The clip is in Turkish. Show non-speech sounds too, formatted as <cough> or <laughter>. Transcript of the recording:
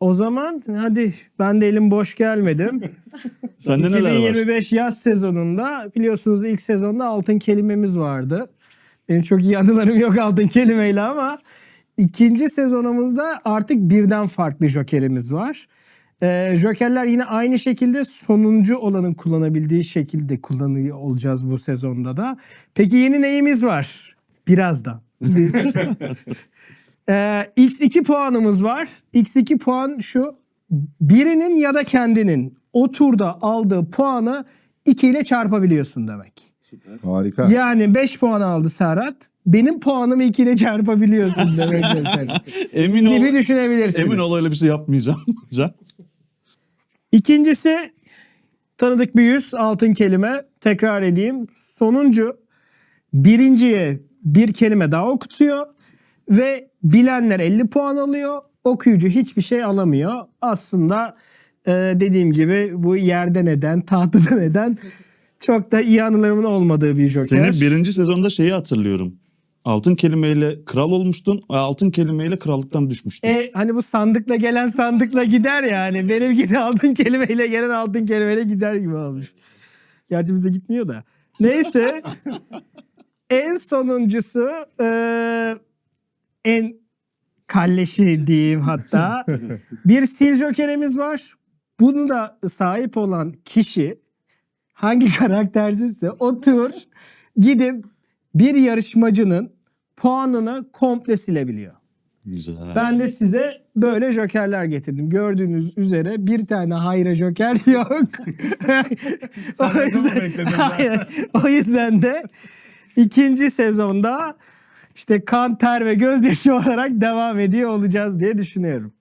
O zaman hadi ben de elim boş gelmedim. <laughs> Sende neler var? 2025 yaz sezonunda biliyorsunuz ilk sezonda altın kelimemiz vardı. Benim çok iyi anılarım yok altın kelimeyle ama ikinci sezonumuzda artık birden farklı jokerimiz var. Ee, jokerler yine aynı şekilde sonuncu olanın kullanabildiği şekilde kullanıyor olacağız bu sezonda da. Peki yeni neyimiz var? Birazdan. <laughs> Ee, X2 puanımız var. X2 puan şu. Birinin ya da kendinin o turda aldığı puanı 2 ile çarpabiliyorsun demek. Harika. Yani 5 puan aldı Serhat. Benim puanımı 2 ile çarpabiliyorsun <laughs> demek. Emin ol. Gibi düşünebilirsiniz. Emin ol öyle bir şey yapmayacağım. <laughs> İkincisi tanıdık bir yüz altın kelime. Tekrar edeyim. Sonuncu birinciye bir kelime daha okutuyor ve bilenler 50 puan alıyor. Okuyucu hiçbir şey alamıyor. Aslında e, dediğim gibi bu yerde neden, tahtada <laughs> neden çok da iyi anılarımın olmadığı bir joker. Seni birinci sezonda şeyi hatırlıyorum. Altın kelimeyle kral olmuştun. Altın kelimeyle krallıktan düşmüştün. E, hani bu sandıkla gelen sandıkla gider yani. Benim gidi altın kelimeyle gelen altın kelimeyle gider gibi olmuş. Gerçi bizde gitmiyor da. Neyse. <laughs> en sonuncusu e, kalleşi diyeyim hatta. <laughs> bir sil jokerimiz var. Bunu da sahip olan kişi hangi <laughs> karaktersizse o tur gidip bir yarışmacının puanını komple silebiliyor. Güzel. Ben de size böyle jokerler getirdim. Gördüğünüz üzere bir tane hayra joker <laughs> yok. o, yüzden, Hayır. o yüzden de ikinci sezonda işte kan, ter ve gözyaşı <laughs> olarak devam ediyor olacağız diye düşünüyorum.